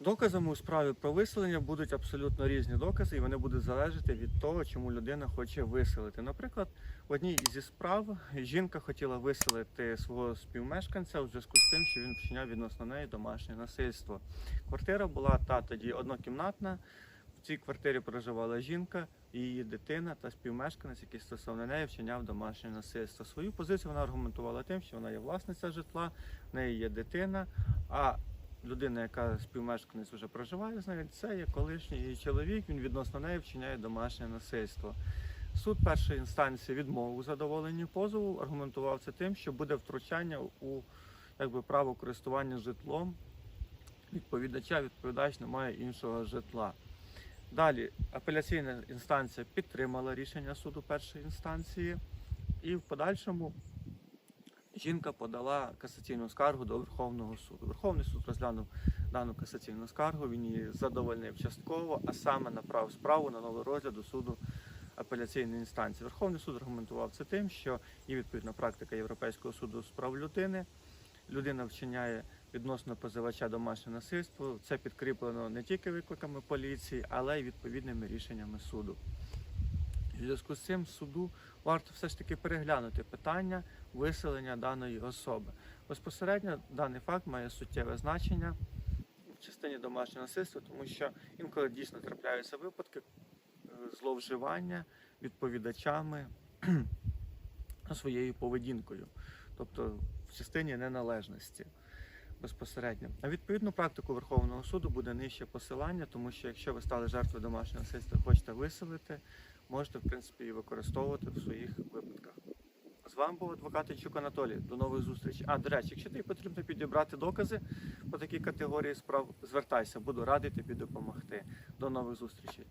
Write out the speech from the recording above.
Доказами у справі про виселення будуть абсолютно різні докази, і вони будуть залежати від того, чому людина хоче виселити. Наприклад, в одній зі справ жінка хотіла виселити свого співмешканця у зв'язку з тим, що він вчиняв відносно неї домашнє насильство. Квартира була та тоді однокімнатна. В цій квартирі проживала жінка, її дитина та співмешканець, який стосовно неї вчиняв домашнє насильство. Свою позицію вона аргументувала тим, що вона є власниця житла, в неї є дитина. А людина, яка співмешканець вже проживає з нею, це є колишній її чоловік. Він відносно неї вчиняє домашнє насильство. Суд першої інстанції відмовив у задоволенні позову, аргументував це тим, що буде втручання у якби, право користування житлом відповідача, відповідач не має іншого житла. Далі апеляційна інстанція підтримала рішення суду першої інстанції, і в подальшому жінка подала касаційну скаргу до Верховного суду. Верховний суд розглянув дану касаційну скаргу, він її задовольнив частково, а саме направив справу на новий розгляд до суду апеляційної інстанції. Верховний суд аргументував це тим, що є відповідна практика Європейського суду з прав людини. Людина вчиняє відносно позивача домашнє насильство. Це підкріплено не тільки викликами поліції, але й відповідними рішеннями суду. В зв'язку з цим суду варто все ж таки переглянути питання виселення даної особи. Безпосередньо даний факт має суттєве значення в частині домашнього насильства, тому що інколи дійсно трапляються випадки е, зловживання відповідачами своєю поведінкою, тобто в частині неналежності безпосередньо. На відповідну практику Верховного суду буде нижче посилання, тому що якщо ви стали жертвою домашнього насильства хочете виселити, можете в принципі і використовувати в своїх випадках. З вами був адвокат Ічук Анатолій. До нових зустрічей. А, до речі, якщо тобі потрібно підібрати докази по такій категорії справ, звертайся, буду радий тобі допомогти. До нових зустрічей.